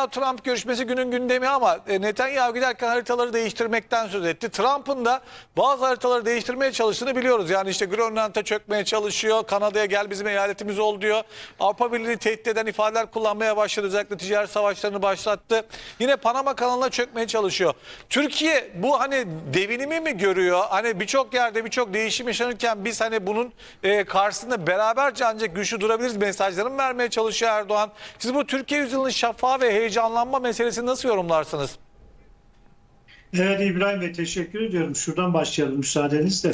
Netanyahu-Trump görüşmesi günün gündemi ama e, Netanyahu giderken haritaları değiştirmekten söz etti. Trump'ın da bazı haritaları değiştirmeye çalıştığını biliyoruz. Yani işte Grönland'a çökmeye çalışıyor. Kanada'ya gel bizim eyaletimiz ol diyor. Avrupa Birliği'ni tehdit eden ifadeler kullanmaya başladı. Özellikle ticaret savaşlarını başlattı. Yine Panama kanalına çökmeye çalışıyor. Türkiye bu hani devinimi mi görüyor? Hani birçok yerde birçok değişim yaşanırken biz hani bunun e, karşısında beraberce ancak güçlü durabiliriz mesajlarını vermeye çalışıyor Erdoğan. Siz bu Türkiye yüzyılının şafağı ve heyecanlanma meselesini nasıl yorumlarsınız? Evet İbrahim Bey teşekkür ediyorum. Şuradan başlayalım müsaadenizle.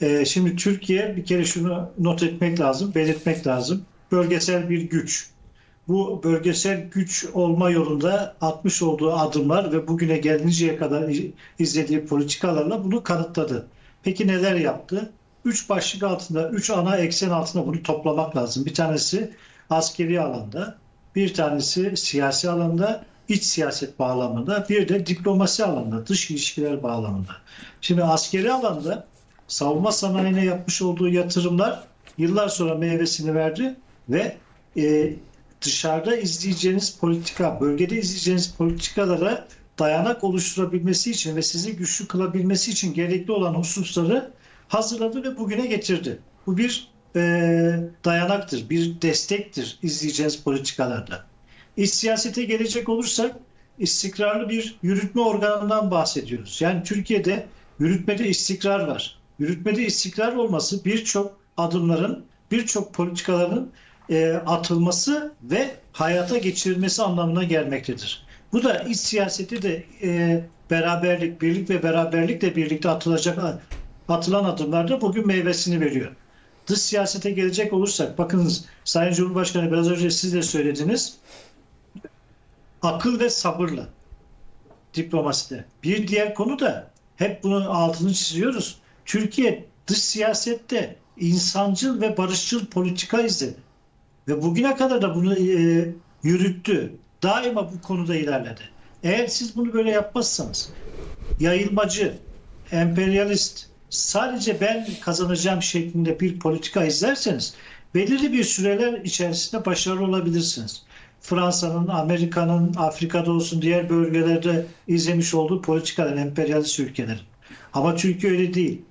Ee, şimdi Türkiye bir kere şunu not etmek lazım, belirtmek lazım. Bölgesel bir güç. Bu bölgesel güç olma yolunda atmış olduğu adımlar ve bugüne gelinceye kadar izlediği politikalarla bunu kanıtladı. Peki neler yaptı? Üç başlık altında, üç ana eksen altında bunu toplamak lazım. Bir tanesi askeri alanda, bir tanesi siyasi alanda, iç siyaset bağlamında, bir de diplomasi alanda, dış ilişkiler bağlamında. Şimdi askeri alanda savunma sanayine yapmış olduğu yatırımlar yıllar sonra meyvesini verdi ve e, dışarıda izleyeceğiniz politika, bölgede izleyeceğiniz politikalara dayanak oluşturabilmesi için ve sizi güçlü kılabilmesi için gerekli olan hususları hazırladı ve bugüne getirdi. Bu bir e, dayanaktır, bir destektir izleyeceğiniz politikalarda. İç siyasete gelecek olursak istikrarlı bir yürütme organından bahsediyoruz. Yani Türkiye'de yürütmede istikrar var. Yürütmede istikrar olması birçok adımların, birçok politikaların e, atılması ve hayata geçirilmesi anlamına gelmektedir. Bu da iç siyaseti de e, beraberlik, birlik ve beraberlikle birlikte atılacak atılan adımlarda bugün meyvesini veriyor. Dış siyasete gelecek olursak, bakınız Sayın Cumhurbaşkanı biraz önce siz de söylediniz, akıl ve sabırla diplomaside. Bir diğer konu da hep bunun altını çiziyoruz. Türkiye dış siyasette insancıl ve barışçıl politika izledi. Ve bugüne kadar da bunu e, yürüttü. Daima bu konuda ilerledi. Eğer siz bunu böyle yapmazsanız yayılmacı, emperyalist, sadece ben kazanacağım şeklinde bir politika izlerseniz belirli bir süreler içerisinde başarılı olabilirsiniz. Fransa'nın, Amerika'nın, Afrika'da olsun diğer bölgelerde izlemiş olduğu politikalar, emperyalist ülkelerin. Ama Türkiye öyle değil.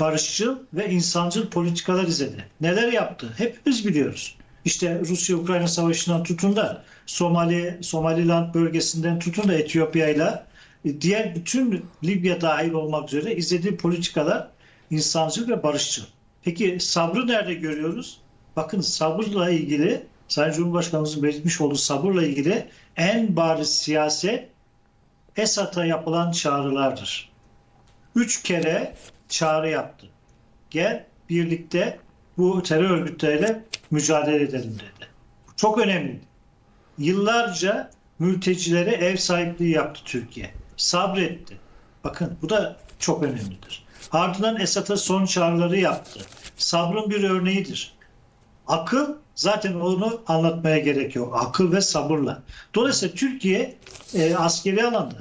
Barışçıl ve insancıl politikalar izledi. Neler yaptı? Hepimiz biliyoruz. İşte Rusya-Ukrayna savaşından tutun da Somali, Somaliland bölgesinden tutun da Etiyopya ile diğer bütün Libya dahil olmak üzere izlediği politikalar insancıl ve barışçıl. Peki sabrı nerede görüyoruz? Bakın sabırla ilgili Sayın Cumhurbaşkanımızın belirtmiş olduğu sabırla ilgili en bariz siyaset Esad'a yapılan çağrılardır. Üç kere çağrı yaptı. Gel birlikte bu terör örgütleriyle mücadele edelim dedi. Çok önemli. Yıllarca mültecilere ev sahipliği yaptı Türkiye. Sabretti. Bakın bu da çok önemlidir. Ardından Esad'a son çağrıları yaptı. Sabrın bir örneğidir. Akıl zaten onu anlatmaya gerek yok. Akıl ve sabırla. Dolayısıyla Türkiye e, askeri alanda,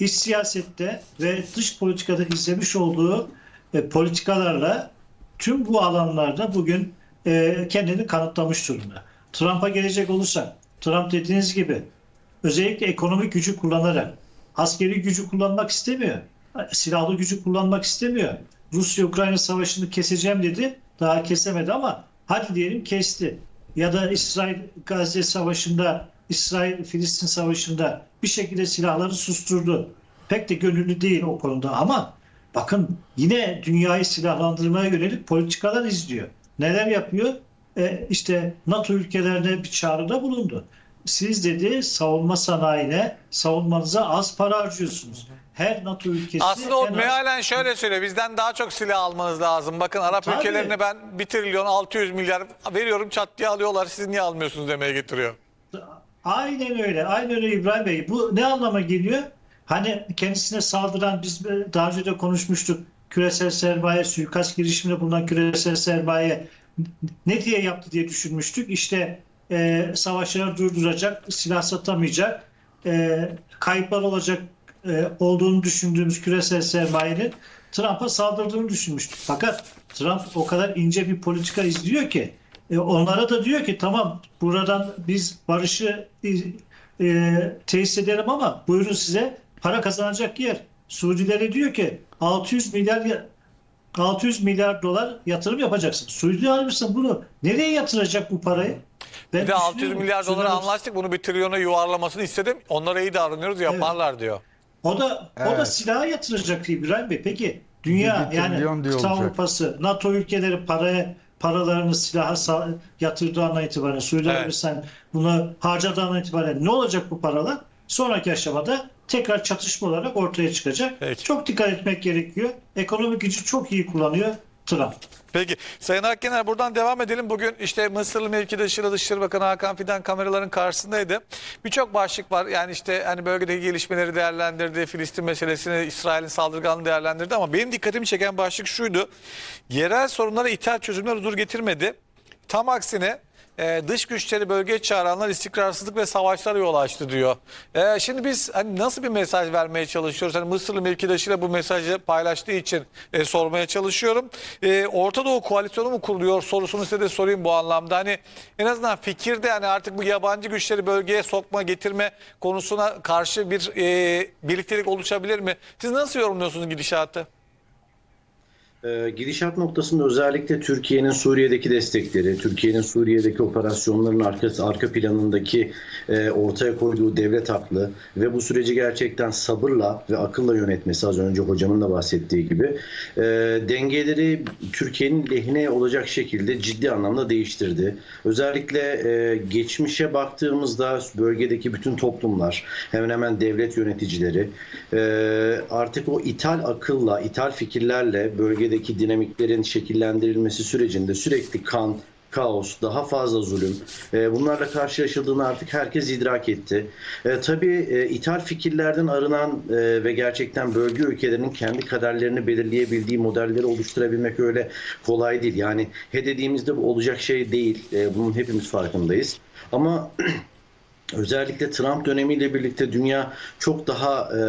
iç siyasette ve dış politikada izlemiş olduğu e, politikalarla tüm bu alanlarda bugün e, kendini kanıtlamış durumda. Trump'a gelecek olursak, Trump dediğiniz gibi özellikle ekonomik gücü kullanarak askeri gücü kullanmak istemiyor. Silahlı gücü kullanmak istemiyor. Rusya-Ukrayna savaşını keseceğim dedi. Daha kesemedi ama hadi diyelim kesti. Ya da İsrail-Gazze savaşında, İsrail-Filistin savaşında bir şekilde silahları susturdu. Pek de gönüllü değil o konuda ama bakın yine dünyayı silahlandırmaya yönelik politikalar izliyor. Neler yapıyor? E, işte NATO ülkelerine bir çağrıda bulundu. Siz dedi savunma sanayine, savunmanıza az para harcıyorsunuz. Her NATO ülkesi... Aslında o mealen şöyle söylüyor. Bizden daha çok silah almanız lazım. Bakın Arap Tabii. ülkelerine ben 1 trilyon 600 milyar veriyorum çat diye alıyorlar. Siz niye almıyorsunuz demeye getiriyor. Aynen öyle. Aynen öyle İbrahim Bey. Bu ne anlama geliyor? Hani kendisine saldıran biz daha önce de konuşmuştuk. Küresel sermaye suikast girişiminde bulunan küresel sermaye ne diye yaptı diye düşünmüştük. İşte e, savaşları durduracak, silah satamayacak, e, kayıplar olacak e, olduğunu düşündüğümüz küresel sermayenin Trump'a saldırdığını düşünmüştük. Fakat Trump o kadar ince bir politika izliyor ki e, onlara da diyor ki tamam buradan biz barışı e, tesis ederim ama buyurun size para kazanacak yer. Suudilere diyor ki 600 milyar ya- 600 milyar dolar yatırım yapacaksın. Suudi Arabistan bunu nereye yatıracak bu parayı? Ben Bir de 600 düşünüyorum. milyar dolara anlaştık. Bunu bir trilyona yuvarlamasını istedim. Onlara iyi davranıyoruz yaparlar diyor. O da o da Evet. silaha yatıracak İbrahim Bey. Peki dünya yani kıta. Avrupası, NATO ülkeleri paraya paralarını silaha yatırdığından itibaren Suudi Evet. Arabistan bunu harcadığından itibaren ne olacak bu paralar? Sonraki aşamada tekrar çatışma olarak ortaya çıkacak. Peki. Çok dikkat etmek gerekiyor. Ekonomik gücü çok iyi kullanıyor Trump. Peki Sayın Akgener buradan devam edelim. Bugün işte Mısırlı mevkidaşı Dışişleri Bakanı Hakan Fidan kameraların karşısındaydı. Birçok başlık var. Yani işte hani bölgedeki gelişmeleri değerlendirdi. Filistin meselesini, İsrail'in saldırganlığını değerlendirdi ama benim dikkatimi çeken başlık şuydu. Yerel sorunlara ithal çözümler huzur getirmedi. Tam aksine e, dış güçleri bölgeye çağıranlar istikrarsızlık ve savaşlara yol açtı diyor. E, şimdi biz hani nasıl bir mesaj vermeye çalışıyoruz? Hani Mısırlı mevkidaşıyla bu mesajı paylaştığı için e, sormaya çalışıyorum. E, Orta Doğu koalisyonu mu kuruluyor sorusunu size de sorayım bu anlamda. Hani en azından fikirde hani artık bu yabancı güçleri bölgeye sokma getirme konusuna karşı bir e, birliktelik oluşabilir mi? Siz nasıl yorumluyorsunuz gidişatı? Ee, Gidişat noktasında özellikle Türkiye'nin Suriye'deki destekleri, Türkiye'nin Suriye'deki operasyonların arkası, arka planındaki e, ortaya koyduğu devlet aklı ve bu süreci gerçekten sabırla ve akılla yönetmesi az önce hocamın da bahsettiği gibi e, dengeleri Türkiye'nin lehine olacak şekilde ciddi anlamda değiştirdi. Özellikle e, geçmişe baktığımızda bölgedeki bütün toplumlar, hemen hemen devlet yöneticileri e, artık o ithal akılla, ithal fikirlerle bölgedeki dinamiklerin şekillendirilmesi sürecinde sürekli kan, kaos, daha fazla zulüm e, bunlarla karşılaşıldığını artık herkes idrak etti. E, tabii e, ithal fikirlerden arınan e, ve gerçekten bölge ülkelerinin kendi kaderlerini belirleyebildiği modelleri oluşturabilmek öyle kolay değil. Yani he dediğimizde bu olacak şey değil. E, bunun hepimiz farkındayız. Ama Özellikle Trump dönemiyle birlikte dünya çok daha e,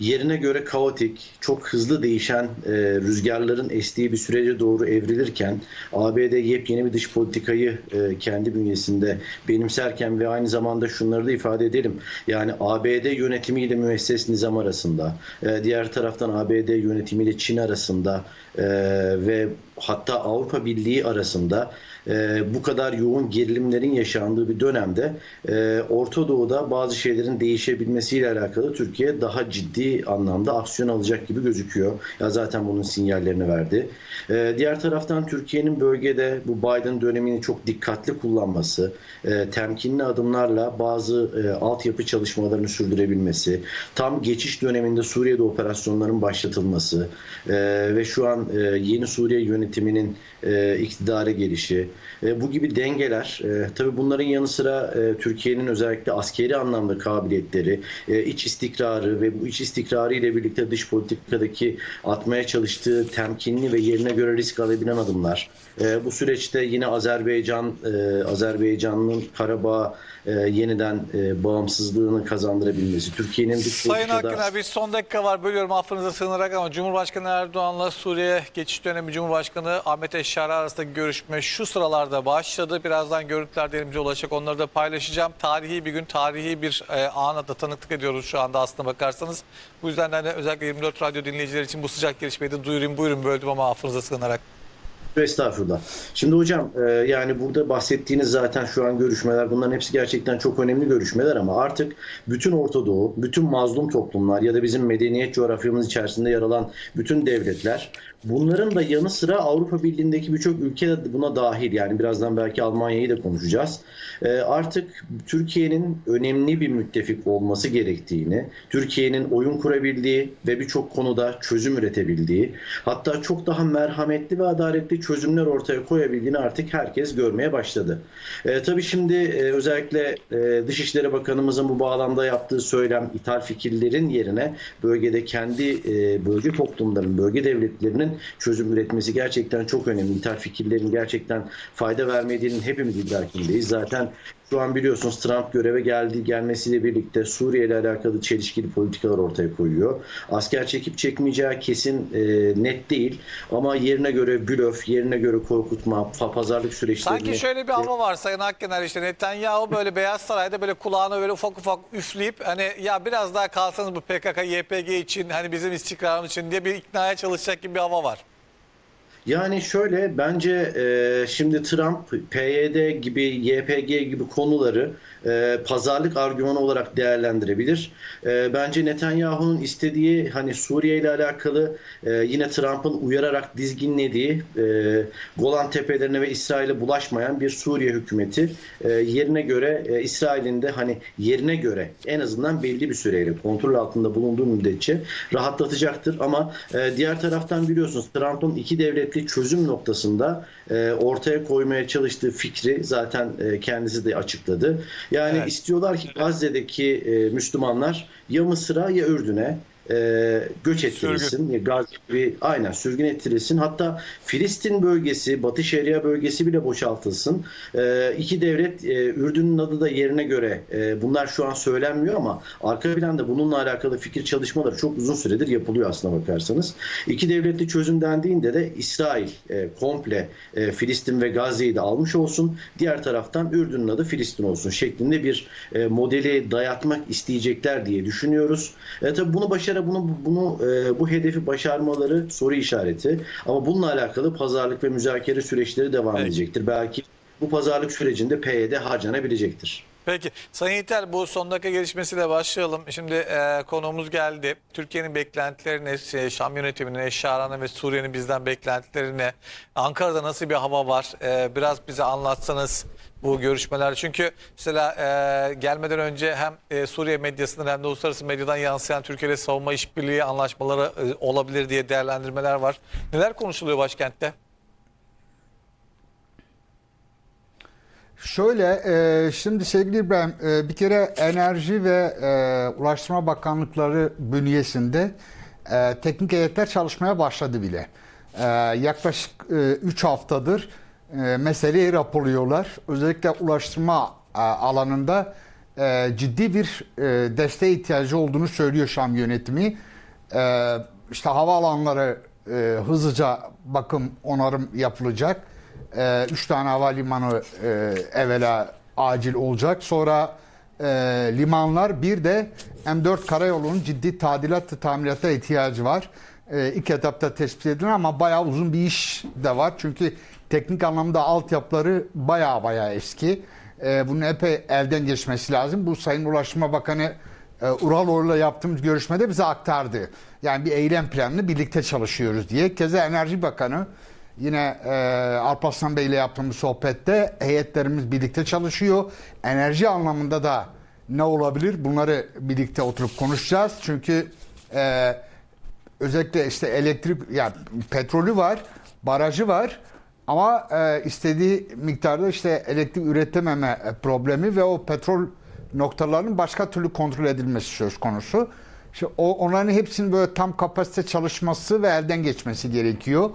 yerine göre kaotik, çok hızlı değişen e, rüzgarların estiği bir sürece doğru evrilirken ABD yepyeni bir dış politikayı e, kendi bünyesinde benimserken ve aynı zamanda şunları da ifade edelim. Yani ABD yönetimiyle müesses nizam arasında, e, diğer taraftan ABD yönetimiyle Çin arasında e, ve hatta Avrupa Birliği arasında e, bu kadar yoğun gerilimlerin yaşandığı bir dönemde e, Orta Doğu'da bazı şeylerin değişebilmesiyle alakalı Türkiye daha ciddi anlamda aksiyon alacak gibi gözüküyor. Ya zaten bunun sinyallerini verdi. E, diğer taraftan Türkiye'nin bölgede bu Biden dönemini çok dikkatli kullanması, e, temkinli adımlarla bazı e, altyapı çalışmalarını sürdürebilmesi, tam geçiş döneminde Suriye'de operasyonların başlatılması e, ve şu an e, yeni Suriye yönetiminin e, iktidara gelişi, e, bu gibi dengeler, e, tabii bunların yanı sıra e, Türkiye'nin özellikle askeri anlamda kabiliyetleri, e, iç istikrarı ve bu iç istikrarı ile birlikte dış politikadaki atmaya çalıştığı temkinli ve yerine göre risk alabilen adımlar. E, bu süreçte yine Azerbaycan, e, Azerbaycan'ın Karabağ e, yeniden e, bağımsızlığını kazandırabilmesi, Türkiye'nin dış Sayın politikada... Bir son dakika var bölüyorum affınıza sığınarak ama Cumhurbaşkanı Erdoğan'la Suriye geçiş dönemi Cumhurbaşkanı Ahmet Eşşari arasındaki görüşme şu sıralarda başladı. Birazdan görüntüler de elimize ulaşacak onları da paylaşacağım. Tarihi bir gün, tarihi bir e, ana da tanıklık ediyoruz şu anda aslına bakarsanız. Bu yüzden de hani özellikle 24 radyo dinleyicileri için bu sıcak gelişmeyi de duyurayım buyurun böldüm ama affınıza sığınarak. Estağfurullah. Şimdi hocam e, yani burada bahsettiğiniz zaten şu an görüşmeler bunların hepsi gerçekten çok önemli görüşmeler ama artık bütün Orta Doğu, bütün mazlum toplumlar ya da bizim medeniyet coğrafyamız içerisinde yer alan bütün devletler bunların da yanı sıra Avrupa Birliği'ndeki birçok ülke de buna dahil yani birazdan belki Almanya'yı da konuşacağız. E, artık Türkiye'nin önemli bir müttefik olması gerektiğini, Türkiye'nin oyun kurabildiği ve birçok konuda çözüm üretebildiği, hatta çok daha merhametli ve adaletli çözümler ortaya koyabildiğini artık herkes görmeye başladı. E, tabii şimdi e, özellikle e, Dışişleri Bakanımızın bu bağlamda yaptığı söylem ithal fikirlerin yerine bölgede kendi e, bölge toplumların, bölge devletlerinin çözüm üretmesi gerçekten çok önemli. İthal fikirlerin gerçekten fayda vermediğinin hepimiz idrakindeyiz. Zaten Şu an biliyorsunuz Trump göreve geldiği gelmesiyle birlikte Suriye ile alakalı çelişkili politikalar ortaya koyuyor. Asker çekip çekmeyeceği kesin e, net değil ama yerine göre blöf, yerine göre korkutma, pazarlık süreçlerini Sanki şöyle bir hava var Sayın Akkener işte Netanyahu böyle Beyaz Saray'da böyle kulağına böyle ufak ufak üfleyip hani ya biraz daha kalsanız bu PKK, YPG için hani bizim istikrarımız için diye bir iknaya çalışacak gibi bir hava var. Yani şöyle bence e, şimdi Trump PYD gibi YPG gibi konuları e, pazarlık argümanı olarak değerlendirebilir. E, bence Netanyahu'nun istediği hani Suriye ile alakalı e, yine Trump'ın uyararak dizginlediği e, Golan Tepelerine ve İsrail'e bulaşmayan bir Suriye hükümeti e, yerine göre e, İsrail'in de hani yerine göre en azından belli bir süreyle kontrol altında bulunduğu müddetçe rahatlatacaktır. Ama e, diğer taraftan biliyorsunuz Trump'ın iki devletli çözüm noktasında e, ortaya koymaya çalıştığı fikri zaten e, kendisi de açıkladı. Yani Evet. istiyorlar ki Gazze'deki e, Müslümanlar ya Mısır'a ya Ürdün'e e, göç ettirilsin. Ya Gazze gibi aynen sürgün ettirilsin. Hatta Filistin bölgesi, Batı Şeria bölgesi bile boşaltılsın. E, iki devlet, e, Ürdün'ün adı da yerine göre e, bunlar şu an söylenmiyor ama arka planda bununla alakalı fikir çalışmaları çok uzun süredir yapılıyor aslına bakarsanız. İki devletli çözüm dendiğinde de İsrail e, komple e, Filistin ve Gazze'yi de almış olsun. Diğer taraftan Ürdün'ün adı Filistin olsun şeklinde bir e, modeli dayatmak isteyecekler diye düşünüyoruz. E, tabii bunu başara bunu bunu e, bu hedefi başarmaları soru işareti. Ama bununla alakalı pazarlık ve müzakere süreçleri devam Evet. edecektir. Belki bu pazarlık sürecinde PYD harcanabilecektir. Peki Sayın Yiğiter bu son dakika gelişmesiyle başlayalım. Şimdi e, konuğumuz geldi. Türkiye'nin beklentilerine, e, Şam yönetiminin, Eşşaran'a ve Suriye'nin bizden beklentilerine, Ankara'da nasıl bir hava var? E, biraz bize anlatsanız bu görüşmeler. Çünkü mesela e, gelmeden önce hem e, Suriye medyasından hem de uluslararası medyadan yansıyan Türkiye ile savunma işbirliği anlaşmaları e, olabilir diye değerlendirmeler var. Neler konuşuluyor başkentte? Şöyle, e, şimdi sevgili İbrahim, e, bir kere Enerji ve e, Ulaştırma Bakanlıkları bünyesinde e, teknik heyetler çalışmaya başladı bile. E, yaklaşık 3 haftadır e, meseleyi raporluyorlar. Özellikle ulaştırma e, alanında e, ciddi bir e, desteğe ihtiyacı olduğunu söylüyor Şam yönetimi. E, işte havaalanları e, hızlıca bakım, onarım yapılacak. Ee, üç tane havalimanı e, evvela acil olacak. Sonra e, limanlar bir de M4 karayolunun ciddi tadilat tamirata ihtiyacı var. E, ilk etapta tespit edilen ama bayağı uzun bir iş de var. Çünkü teknik anlamda altyapıları bayağı bayağı eski. E, bunun epey elden geçmesi lazım. Bu Sayın Ulaştırma Bakanı e, Uraloğlu'yla yaptığımız görüşmede bize aktardı. Yani bir eylem planını birlikte çalışıyoruz diye. Keza Enerji Bakanı Yine e, Alparslan Bey ile yaptığımız sohbette heyetlerimiz birlikte çalışıyor. Enerji anlamında da ne olabilir? Bunları birlikte oturup konuşacağız. Çünkü e, özellikle işte elektrik, yani petrolü var, barajı var. Ama e, istediği miktarda işte elektrik üretememe problemi ve o petrol noktalarının başka türlü kontrol edilmesi söz konusu. İşte o, onların hepsinin böyle tam kapasite çalışması ve elden geçmesi gerekiyor.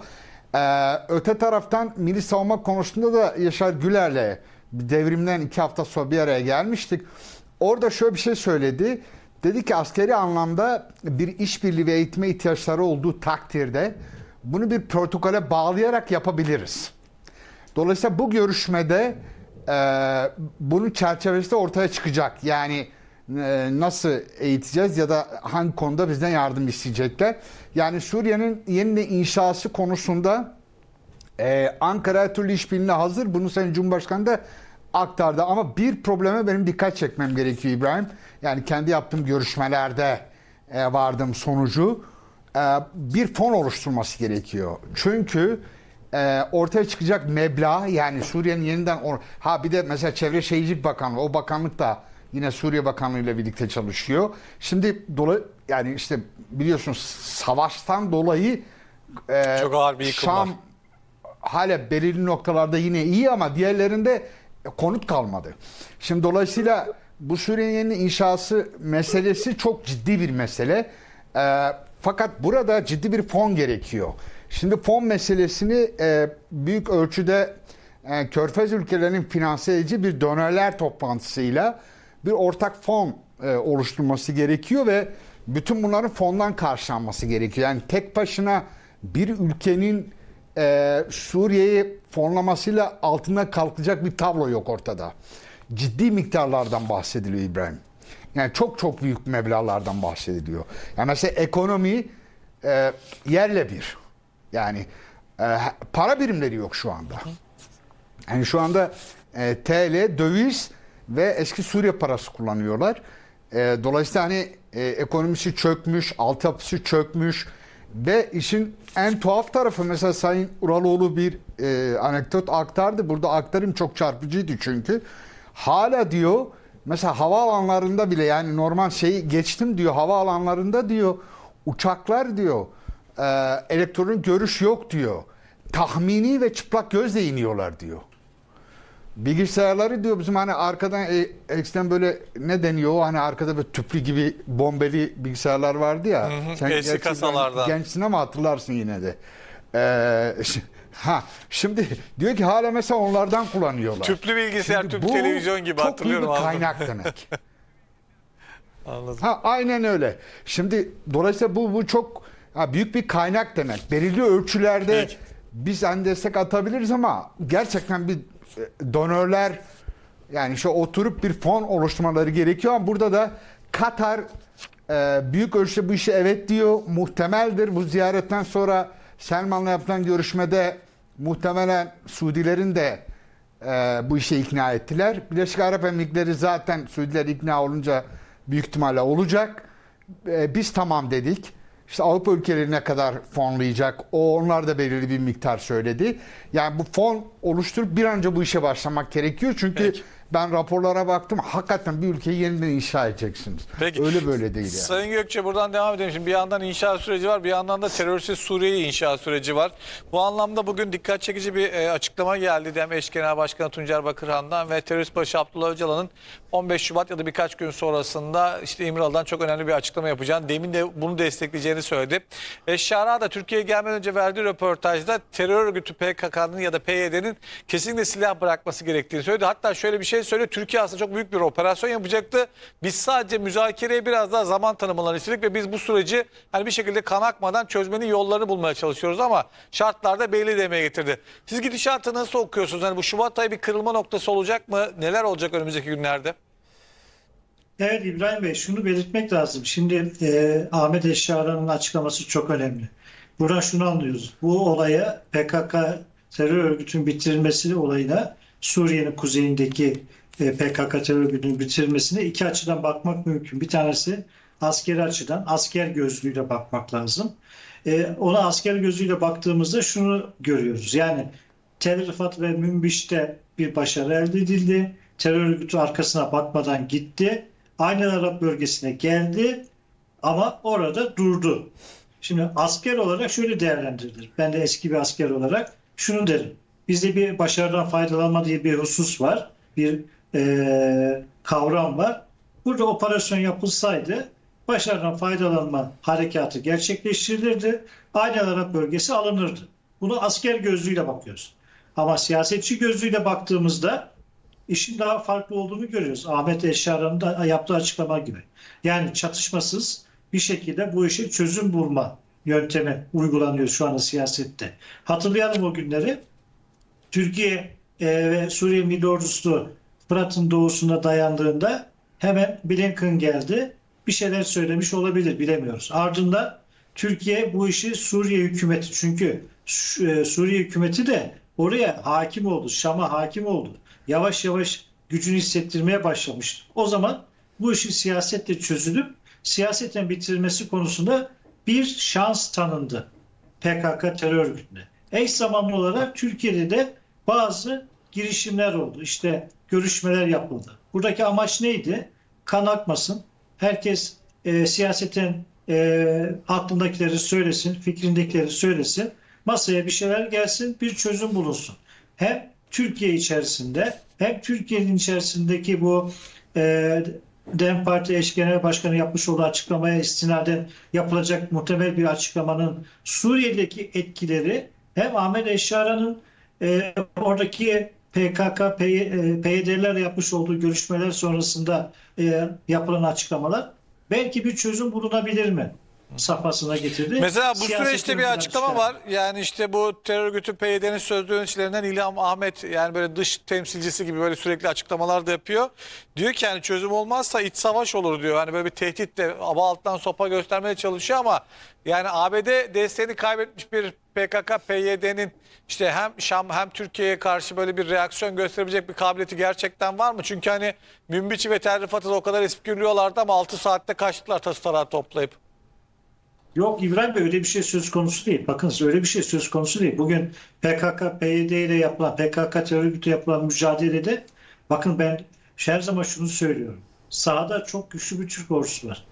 Ee, öte taraftan milli savunma konusunda da Yaşar Güler'le devrimden iki hafta sonra bir araya gelmiştik. Orada şöyle bir şey söyledi. Dedi ki askeri anlamda bir işbirliği ve eğitime ihtiyaçları olduğu takdirde bunu bir protokole bağlayarak yapabiliriz. Dolayısıyla bu görüşmede e, bunun çerçevesi de ortaya çıkacak. Yani nasıl eğiteceğiz ya da hangi konuda bizden yardım isteyecekler. Yani Suriye'nin yeniden inşası konusunda e, Ankara türlü işbirliğine hazır. Bunu Sayın Cumhurbaşkanı da aktardı. Ama bir probleme benim dikkat çekmem gerekiyor İbrahim. Yani kendi yaptığım görüşmelerde e, vardığım sonucu e, bir fon oluşturması gerekiyor. Çünkü e, ortaya çıkacak meblağ yani Suriye'nin yeniden or- ha bir de mesela Çevre Şehircilik Bakanlığı o bakanlık da yine Suriye Bakanlığı ile birlikte çalışıyor. Şimdi dolayı yani işte biliyorsunuz savaştan dolayı e, Çok ağır bir yıkım Şam var. hala belirli noktalarda yine iyi ama diğerlerinde konut kalmadı. Şimdi dolayısıyla bu Suriye'nin inşası meselesi çok ciddi bir mesele. Ee, fakat burada ciddi bir fon gerekiyor. Şimdi fon meselesini e, büyük ölçüde e, Körfez ülkelerinin finanse edici bir donörler toplantısıyla bir ortak fon e, oluşturması gerekiyor ve bütün bunların fondan karşılanması gerekiyor. Yani tek başına bir ülkenin e, Suriye'yi fonlamasıyla altından kalkacak bir tablo yok ortada. Ciddi miktarlardan bahsediliyor İbrahim. Yani çok çok büyük meblağlardan bahsediliyor. Yani mesela ekonomi e, yerle bir. Yani e, para birimleri yok şu anda. Yani şu anda e, TL, döviz ve eski Suriye parası kullanıyorlar. E, dolayısıyla hani e, ekonomisi çökmüş, altyapısı çökmüş ve işin en tuhaf tarafı mesela Sayın Uraloğlu bir e, anekdot aktardı. Burada aktarım çok çarpıcıydı çünkü. Hala diyor mesela havaalanlarında bile yani normal şeyi geçtim diyor havaalanlarında diyor uçaklar diyor e, elektronik görüş yok diyor. Tahmini ve çıplak gözle iniyorlar diyor. Bilgisayarları diyor bizim hani arkadan e, eksten böyle ne deniyor o hani arkada böyle tüplü gibi bombeli bilgisayarlar vardı ya. hı, eski kasalardan. Gençsin ama hatırlarsın yine de. Ee, ha şimdi diyor ki hala mesela onlardan kullanıyorlar. Tüplü bilgisayar, Şimdi tüplü bu televizyon gibi çok hatırlıyorum. büyük bir anladım. kaynak demek. Anladım. Ha aynen öyle. Şimdi dolayısıyla bu bu çok ha, büyük bir kaynak demek. Belirli ölçülerde Peki. biz hani destek atabiliriz ama gerçekten bir donörler yani işte oturup bir fon oluşturmaları gerekiyor ama burada da Katar e, büyük ölçüde bu işe evet diyor. Muhtemeldir bu ziyaretten sonra Selman'la yapılan görüşmede muhtemelen Suudilerin de e, bu işe ikna ettiler. Birleşik Arap Emirlikleri zaten Suudiler ikna olunca büyük ihtimalle olacak. E, biz tamam dedik. İşte Avrupa ülkeleri ne kadar fonlayacak? O onlar da belirli bir miktar söyledi. Yani bu fon oluşturup bir an önce bu işe başlamak gerekiyor. Çünkü Peki. Ben raporlara baktım. Hakikaten bir ülkeyi yeniden inşa edeceksiniz. Peki. Öyle böyle değil yani. Sayın Gökçe buradan devam edelim. Şimdi bir yandan inşaat süreci var, bir yandan da terörsüz Suriye'yi inşaat süreci var. Bu anlamda bugün dikkat çekici bir e, açıklama geldi DEM Eş Genel Başkanı Tuncer Bakırhan'dan ve terörist başı Abdullah Öcalan'ın 15 Şubat ya da birkaç gün sonrasında işte İmralı'dan çok önemli bir açıklama yapacağını, demin de bunu destekleyeceğini söyledi. Eşşara da Türkiye'ye gelmeden önce verdiği röportajda terör örgütü PKK'nın ya da PYD'nin kesinlikle silah bırakması gerektiğini söyledi. Hatta şöyle bir şey söyledi. Türkiye aslında çok büyük bir operasyon yapacaktı. Biz sadece müzakereye biraz daha zaman tanımalarını istedik ve biz bu süreci hani bir şekilde kan akmadan çözmenin yollarını bulmaya çalışıyoruz ama şartlar da belli demeye getirdi. Siz gidişatı nasıl okuyorsunuz? Hani bu Şubat ayı bir kırılma noktası olacak mı? Neler olacak önümüzdeki günlerde? Evet İbrahim Bey şunu belirtmek lazım. Şimdi e, Ahmet Eşşara'nın açıklaması çok önemli. Buradan şunu anlıyoruz. Bu olaya PKK terör örgütünün bitirilmesi olayına Suriye'nin kuzeyindeki e, PKK terör örgütünün bitirilmesine iki açıdan bakmak mümkün. Bir tanesi askeri açıdan, asker gözlüğüyle bakmak lazım. E, ona asker gözlüğüyle baktığımızda şunu görüyoruz. Yani Tel ve Münbiş'te bir başarı elde edildi. Terör örgütü arkasına bakmadan gitti. Aynı Arap bölgesine geldi ama orada durdu. Şimdi asker olarak şöyle değerlendirilir. Ben de eski bir asker olarak şunu derim. Bizde bir başarıdan faydalanma diye bir husus var. Bir eee, kavram var. Burada operasyon yapılsaydı başarıdan faydalanma harekatı gerçekleştirilirdi. Aynı Arap bölgesi alınırdı. Bunu asker gözlüğüyle bakıyoruz. Ama siyasetçi gözlüğüyle baktığımızda işin daha farklı olduğunu görüyoruz. Ahmet Eşşar'ın da yaptığı açıklama gibi. Yani çatışmasız bir şekilde bu işe çözüm bulma yöntemi uygulanıyor şu anda siyasette. Hatırlayalım o günleri. Türkiye e, ve Suriye Milli Ordusu Fırat'ın doğusuna dayandığında hemen Blinken geldi. Bir şeyler söylemiş olabilir bilemiyoruz. Ardından Türkiye bu işi Suriye hükümeti çünkü e, Suriye hükümeti de oraya hakim oldu. Şam'a hakim oldu. Yavaş yavaş gücünü hissettirmeye başlamıştı. O zaman bu işin siyasetle çözülüp siyaseten bitirilmesi konusunda bir şans tanındı. PKK terör örgütüne. Eş zamanlı olarak Türkiye'de de bazı girişimler oldu. İşte görüşmeler yapıldı. Buradaki amaç neydi? Kan akmasın. Herkes e, siyaseten e, aklındakileri söylesin, fikrindekileri söylesin. Masaya bir şeyler gelsin, bir çözüm bulunsun. Hem Türkiye içerisinde hem Türkiye'nin içerisindeki bu e, DEM Parti eş genel başkanı yapmış olduğu açıklamaya istinaden yapılacak muhtemel bir açıklamanın Suriye'deki etkileri hem Ahmet Eşşara'nın e, oradaki PKK, PYD'ler yapmış olduğu görüşmeler sonrasında e, yapılan açıklamalar belki bir çözüm bulunabilir mi? Safhasına getirdi. Mesela bu Siyasetin süreçte bir açıklama çıkardı. var. Yani işte bu terör örgütü PYD'nin sözlü yöneticilerinden İlham Ahmet yani böyle dış temsilcisi gibi böyle sürekli açıklamalar da yapıyor. Diyor ki yani çözüm olmazsa iç savaş olur diyor. Hani böyle bir tehditle aba alttan sopa göstermeye çalışıyor ama yani ABD desteğini kaybetmiş bir PKK PYD'nin işte hem Şam hem Türkiye'ye karşı böyle bir reaksiyon gösterebilecek bir kabiliyeti gerçekten var mı? Çünkü hani Münbiç'i ve Tel Rifat'ı da o kadar espriliyorlardı ama 6 saatte kaçtılar tası tarağı toplayıp. Yok İbrahim Bey öyle bir şey söz konusu değil. Bakınız öyle bir şey söz konusu değil. Bugün PKK, PYD ile yapılan, PKK terör örgütü yapılan mücadelede bakın ben her zaman şunu söylüyorum. Sahada çok güçlü bir Türk ordusu var.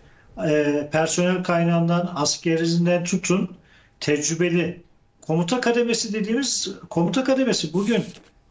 Ee, personel kaynağından, askerinden tutun tecrübeli komuta kademesi dediğimiz komuta kademesi bugün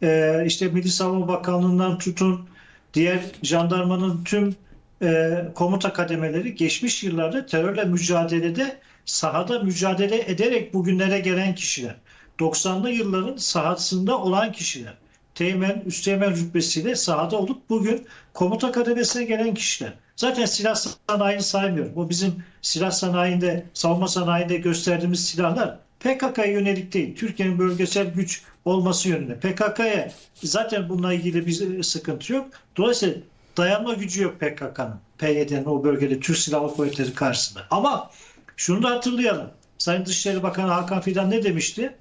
e, işte Milli Savunma Bakanlığı'ndan tutun diğer jandarmanın tüm e, komuta kademeleri geçmiş yıllarda terörle mücadelede sahada mücadele ederek bugünlere gelen kişiler. 90'lı yılların sahasında olan kişiler. Teğmen, üsteğmen rütbesiyle sahada olup bugün komuta kademesine gelen kişiler. Zaten silah sanayini saymıyorum. Bu bizim silah sanayinde, savunma sanayinde gösterdiğimiz silahlar PKK'ya yönelik değil. Türkiye'nin bölgesel güç olması yönünde. PKK'ya zaten bununla ilgili bir sıkıntı yok. Dolayısıyla dayanma gücü yok PKK'nın. PYD'nin o bölgede Türk Silahlı Kuvvetleri karşısında. Ama şunu da hatırlayalım. Sayın Dışişleri Bakanı Hakan Fidan ne demişti?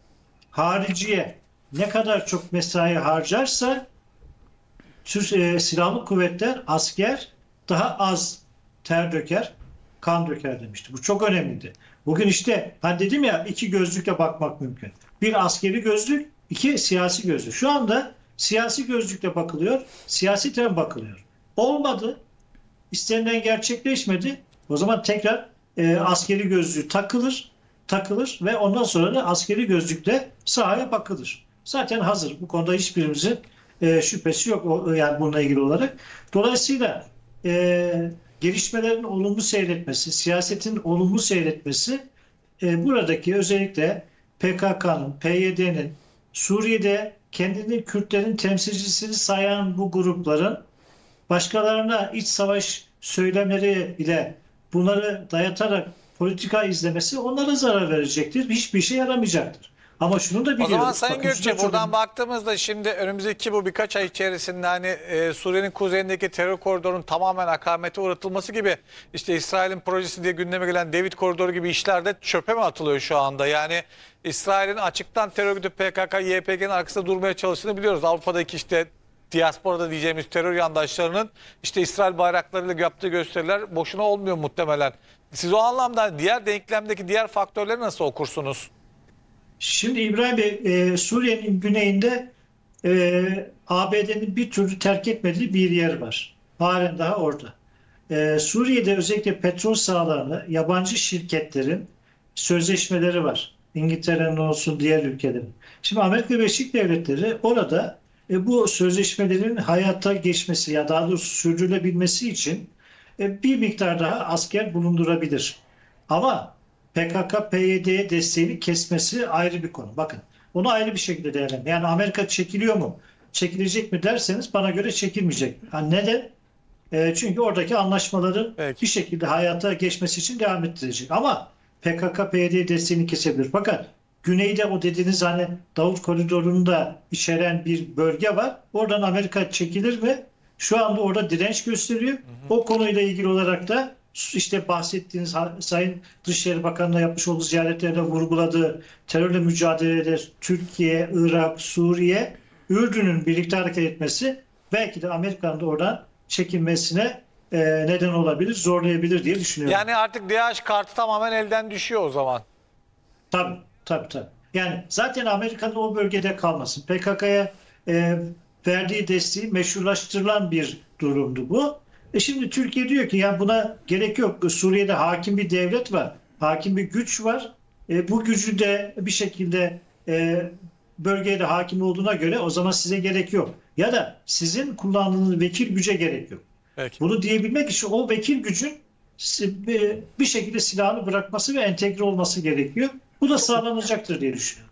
Hariciye ne kadar çok mesai harcarsa Türk e, Silahlı Kuvvetler, asker daha az ter döker, kan döker demişti. Bu çok önemliydi. Bugün işte hani dedim ya iki gözlükle bakmak mümkün. Bir askeri gözlük, iki siyasi gözlük. Şu anda siyasi gözlükle bakılıyor, siyaseten bakılıyor. Olmadı, istenilen gerçekleşmedi. O zaman tekrar e, askeri gözlüğü takılır, takılır ve ondan sonra da askeri gözlükle sahaya bakılır. Zaten hazır. Bu konuda hiçbirimizin e, şüphesi yok o, yani bununla ilgili olarak. Dolayısıyla e, gelişmelerin olumlu seyretmesi, siyasetin olumlu seyretmesi e, buradaki özellikle PKK'nın, PYD'nin, Suriye'de kendini Kürtlerin temsilcisini sayan bu grupların başkalarına iç savaş söylemleri ile bunları dayatarak politika izlemesi onlara zarar verecektir. Hiçbir işe yaramayacaktır. Ama şunu da O biliyoruz. zaman Sayın bakın Gökçe çok buradan baktığımızda şimdi önümüzdeki bu birkaç ay içerisinde hani e, Suriye'nin kuzeyindeki terör koridorunun tamamen akamete uğratılması gibi işte İsrail'in projesi diye gündeme gelen David koridoru gibi işler de çöpe mi atılıyor şu anda? Yani İsrail'in açıktan terör örgütü PKK, YPG'nin arkasında durmaya çalıştığını biliyoruz. Avrupa'daki işte diasporada diyeceğimiz terör yandaşlarının işte İsrail bayraklarıyla yaptığı gösteriler boşuna olmuyor muhtemelen. Siz o anlamda diğer denklemdeki diğer faktörleri nasıl okursunuz? Şimdi İbrahim Bey, e, Suriye'nin güneyinde e, ABD'nin bir türlü terk etmediği bir yer var. Halen daha orada. E, Suriye'de özellikle petrol sahalarını yabancı şirketlerin sözleşmeleri var. İngiltere'nin olsun diğer ülkelerin. Şimdi Amerika Birleşik Devletleri orada e, bu sözleşmelerin hayata geçmesi ya daha doğrusu sürdürülebilmesi için e, bir miktar daha asker bulundurabilir. Ama PKK, PYD'ye desteğini kesmesi ayrı bir konu. Bakın onu ayrı bir şekilde değerlendirin. Yani Amerika çekiliyor mu? Çekilecek mi derseniz bana göre çekilmeyecek. Ha, neden? E, çünkü oradaki anlaşmaların Peki. bir şekilde hayata geçmesi için devam ettirecek. Ama PKK, PYD desteğini kesebilir. Fakat güneyde o dediğiniz hani Davut Koridoru'nu da içeren bir bölge var. Oradan Amerika çekilir mi? Şu anda orada direnç gösteriyor. O konuyla ilgili olarak da işte bahsettiğiniz Sayın Dışişleri Bakanı'na yapmış olduğu ziyaretlerde vurguladığı terörle mücadelede Türkiye, Irak, Suriye, Ürdün'ün birlikte hareket etmesi belki de Amerika'nın da oradan çekilmesine e, neden olabilir, zorlayabilir diye düşünüyorum. Yani artık DH kartı tamamen elden düşüyor o zaman. Tabii, tabii, tabii. Yani zaten Amerika'nın o bölgede kalmasın. PKK'ya e, verdiği desteği meşrulaştırılan bir durumdu bu. E şimdi Türkiye diyor ki ya buna gerek yok. Suriye'de hakim bir devlet var. Hakim bir güç var. E, bu gücü de bir şekilde e, bölgeye de hakim olduğuna göre o zaman size gerek yok. Ya da sizin kullandığınız vekil güce gerek yok. Peki. Bunu diyebilmek için o vekil gücün bir şekilde silahını bırakması ve entegre olması gerekiyor. Bu da sağlanacaktır diye düşünüyorum.